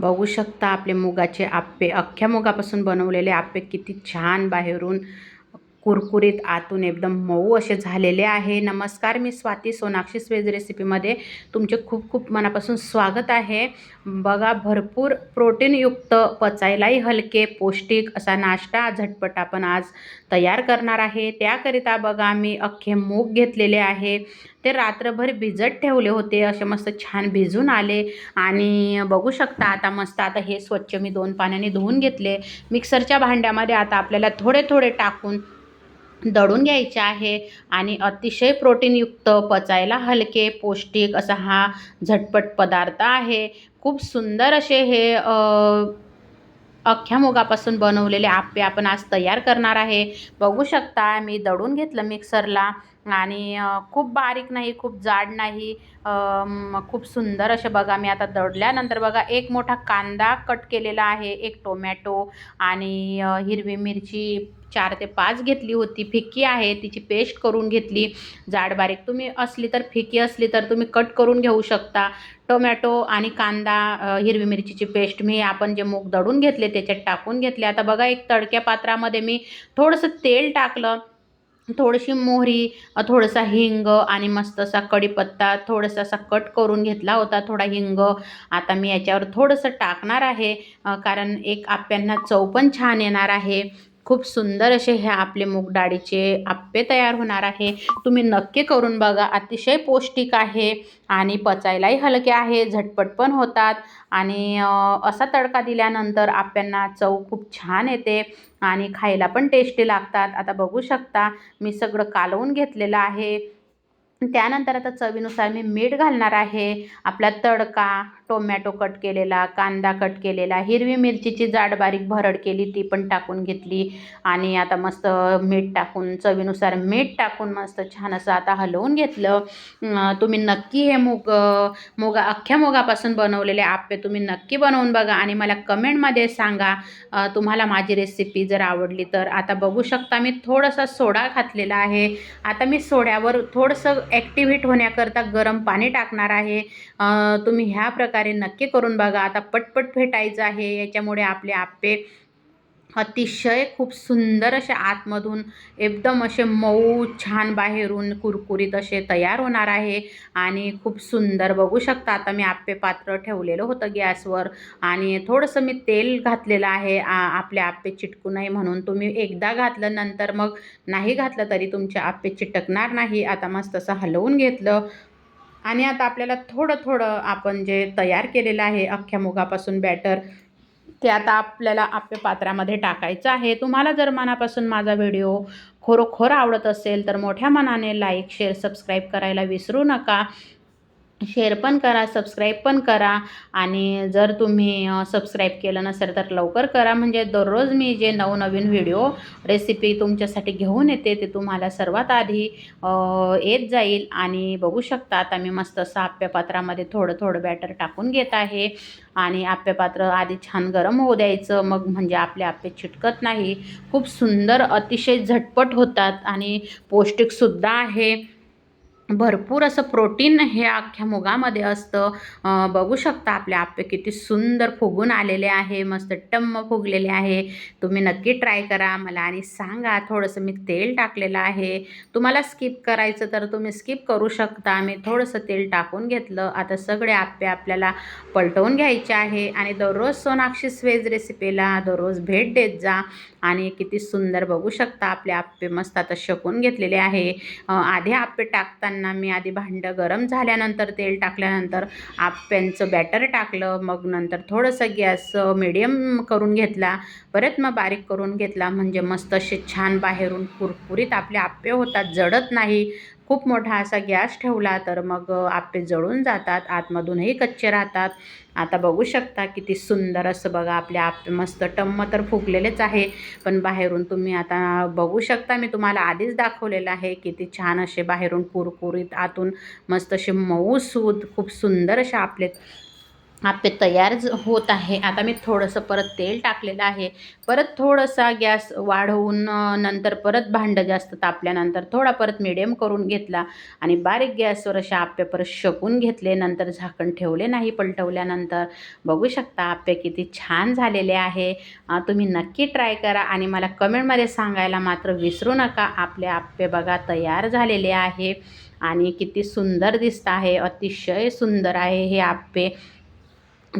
बघू शकता आपले मुगाचे आप्पे. अख्ख्या मुगापासून बनवलेले आप्पे किती छान बाहेरून कुरकुरीत आतून एकदम मऊ असे झालेले आहे. नमस्कार मी स्वाती सोनाक्षी स्वेज रेसिपीमध्ये तुमचे खूप खूप मनापासून स्वागत आहे. बघा भरपूर प्रोटीनयुक्त पचायलाही हलके पौष्टिक असा नाश्ता झटपट आपण आज तयार करणार आहे. त्याकरिता बघा मी अख्खे मूग घेतलेले आहे. ते रात्रभर भिजत ठेवले होते. असे मस्त छान भिजून आले. आणि बघू शकता आता मस्त आता हे स्वच्छ मी दोन पाण्याने धुवून घेतले. मिक्सरच्या भांड्यामध्ये आता आपल्याला थोडे थोडे टाकून दळून घ्यायचे आहे आणि अतिशय प्रोटीनयुक्त पचायला हलके पौष्टिक असा हा झटपट पदार्थ आहे. खूप सुंदर असे हे अख्ख्या मुगापासून बनवलेले आप्पे आपण आज तयार करणार आहे. बघू शकता मी दळून घेतलं मिक्सरला आणि खूप बारीक नाही खूप जाड नाही खूप सुंदर असे बघा मी आता दडल्यानंतर बघा एक मोठा कांदा कट केलेला आहे एक टोमॅटो आणि हिरवी मिरची चार ते पाच घेतली होती फिक्की आहे तिची पेस्ट करून घेतली. जाड बारीक तुम्ही असली तर फिक्की असली तर तुम्ही कट करून घेऊ शकता. टोमॅटो आणि कांदा हिरवी मिरचीची पेस्ट मी आपण जे मूग दडून घेतले त्याच्यात टाकून घेतले. आता बघा एक तडक्या पात्रामध्ये मी थोडंसं तेल टाकलं. थोडीशी मोहरी थोडंसा हिंग आणि मस्त असा कढीपत्ता थोडासा असा कट करून घेतला होता थोडा हिंग. आता मी याच्यावर थोडंसं टाकणार आहे कारण एक आप्यांना चव पण छान येणार आहे. खूप सुंदर असे हे आपले मूग डाळीचे आप्पे तयार होणार आहे. तुम्ही नक्की करून बघा. अतिशय पौष्टिक आहे आणि पचायलाही हलके आहे. झटपट पण होतात. आणि असा तडका दिल्यानंतर आप्यांना चव खूप छान येते आणि खायला पण टेस्टी लागतात. आता बघू शकता मी सगळं कालवून घेतलेलं आहे. त्यानंतर आता चवीनुसार मी मीठ घालणार आहे. आपला तडका टोमॅटो कट केलेला कांदा कट केलेला हिरवी मिरचीची जाड बारीक भरड केली ती पण टाकून घेतली. आणि आता मस्त मीठ टाकून चवीनुसार मीठ टाकून मस्त छान असं आता हलवून घेतलं. तुम्ही नक्की हे मूग मुगा अख्ख्या मुगापासून बनवलेले आप्पे तुम्ही नक्की बनवून बघा. आणि मला कमेंटमध्ये सांगा तुम्हाला माझी रेसिपी जर आवडली तर. आता बघू शकता मी थोडासा सोडा घातलेला आहे. आता मी सोड्यावर थोडंसं ॲक्टिव्हेट होण्याकरता गरम पाणी टाकणार आहे. तुम्ही ह्या प्रकारे नक्की करून बघा. आता पटपट भेटायचं आहे. याच्यामुळे आपले आप्पे अतिशय खूप सुंदर असे आतमधून एकदम असे मऊ छान बाहेरून कुरकुरीत असे तयार होणार आहे. आणि खूप सुंदर बघू शकता आता मी आप्पे पात्र ठेवलेलं होतं गॅसवर. आणि थोडंसं मी तेल घातलेलं आहे आपले आप्पे चिटकू नये म्हणून. तुम्ही एकदा घातलं नंतर मग नाही घातलं तरी तुमचे आप्पे चिटकणार नाही. आता मस्त असं हलवून घेतलं. आणि आता आपल्याला थोडं थोडं आपण जे तयार केलेलं आहे अख्ख्या मुगापासून बॅटर ते आता आपल्याला आपल्या पात्रामध्ये टाकायचं आहे. तुम्हाला जर मनापासून माझा व्हिडिओ खरोखर आवडत असेल तर मोठ्या मनाने लाईक शेअर सबस्क्राईब करायला विसरू नका. शेअर पण करा सबस्क्राईब पण करा. आणि जर तुम्ही सबस्क्राईब केलं नसेल तर लवकर करा. म्हणजे दररोज मी जे नवनवीन व्हिडिओ रेसिपी तुमच्यासाठी घेऊन येते ते तुम्हाला सर्वात आधी येत जाईल. आणि बघू शकता आता मी मस्त असं आप्यापात्रामध्ये थोडं थोडं बॅटर टाकून घेत आहे. आणि आप्यपात्र आधी छान गरम होऊ द्यायचं. मग म्हणजे आपले आप्पे चिटकत नाही. खूप सुंदर अतिशय झटपट होतात. आणि पौष्टिकसुद्धा आहे. भरपूर असं प्रोटीन हे अख्ख्या मुगामध्ये असतं. बघू शकता आपले आप्पे किती सुंदर फुगून आलेले आहे मस्त टम्म फुगलेले आहे. तुम्ही नक्की ट्राय करा मला आणि सांगा थोडंसं मी तेल टाकलेलं आहे. तुम्हाला स्किप करायचं तर तुम्ही स्किप करू शकता. मी थोडंसं तेल टाकून घेतलं. आता सगळे आप्पे आपल्याला पलटवून घ्यायचे आहे आणि दररोज सोनाक्षी स्वेज रेसिपीला दररोज भेट देत जा आणि किती सुंदर बघू शकता आपले आप्पे मस्त आता शकून घेतलेले आहे. आधी आप्पे टाकताना मी आधी भांडं गरम झाल्यानंतर तेल टाकल्यानंतर आप्यांचं बॅटर टाकलं मग नंतर थोडंसं गॅस मिडियम करून घेतला परत मग बारीक करून घेतला म्हणजे मस्त असे छान बाहेरून कुरकुरीत आपले आप्पे होतात जडत नाही. खूप मोठा असा गॅस ठेवला तर मग आपे जळून जातात आतमधूनही कच्चे राहतात. आता बघू शकता किती सुंदर असं बघा आपले आप्पे मस्त टम्म तर फुगलेलेच आहे. पण बाहेरून तुम्ही आता बघू शकता मी तुम्हाला आधीच दाखवलेलं आहे किती छान असे बाहेरून कुरकुरीत आतून मस्त असे मऊ सूद खूप सुंदर असे आपले आप्पे तयार होत आहे. आता मी थोडंसं परत तेल टाकलेलं आहे. परत थोडासा गॅस वाढवून नंतर परत भांडं जास्त तापल्यानंतर थोडा परत मिडियम करून घेतला आणि बारीक गॅसवर असे आप्पे परत शकून घेतले. नंतर झाकण ठेवले नाही पलटवल्यानंतर. बघू शकता आप्पे किती छान झालेले आहे. तुम्ही नक्की ट्राय करा आणि मला कमेंटमध्ये सांगायला मात्र विसरू नका. आपले आप्पे बघा तयार झालेले आहे आणि किती सुंदर दिसत आहे. अतिशय सुंदर आहे हे आप्पे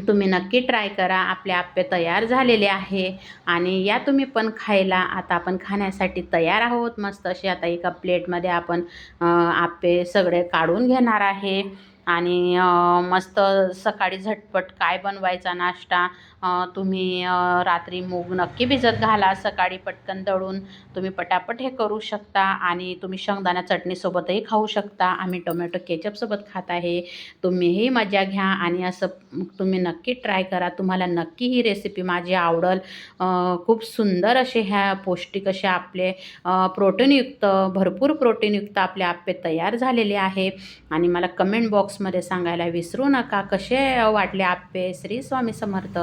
तुम्ही नक्की ट्राय करा. आपले आप्पे तयार झालेले आहे. आणि या तुम्ही पण खायला. आता आपण खाण्यासाठी तयार आहोत मस्त असे आता एका प्लेटमध्ये आपण आप्पे सगळे काढून घेणार आहे. आणि मस्त सकाळी झटपट काय बनवायचा नाश्ता तुम्ही रात्री मूग नक्की भिजत घाला सकाळी पटकन दळून तुम्ही पटापट हे करू शकता आणि तुम्ही शेंगदाणा चटणीसोबतही खाऊ शकता. आम्ही टोमॅटो केचपसोबत खात आहे. तुम्हीही मजा घ्या आणि असं तुम्ही नक्की ट्राय करा. तुम्हाला नक्की ही रेसिपी माझी आवडल. खूप सुंदर असे ह्या पौष्टिक असे आपले प्रोटीनयुक्त भरपूर प्रोटीनयुक्त आपले आप्पे तयार झालेले आहे आणि मला कमेंट बॉक्स बॉक्समध्ये सांगायला विसरू नका. कसे वाटले आप्पे श्री स्वामी समर्थ?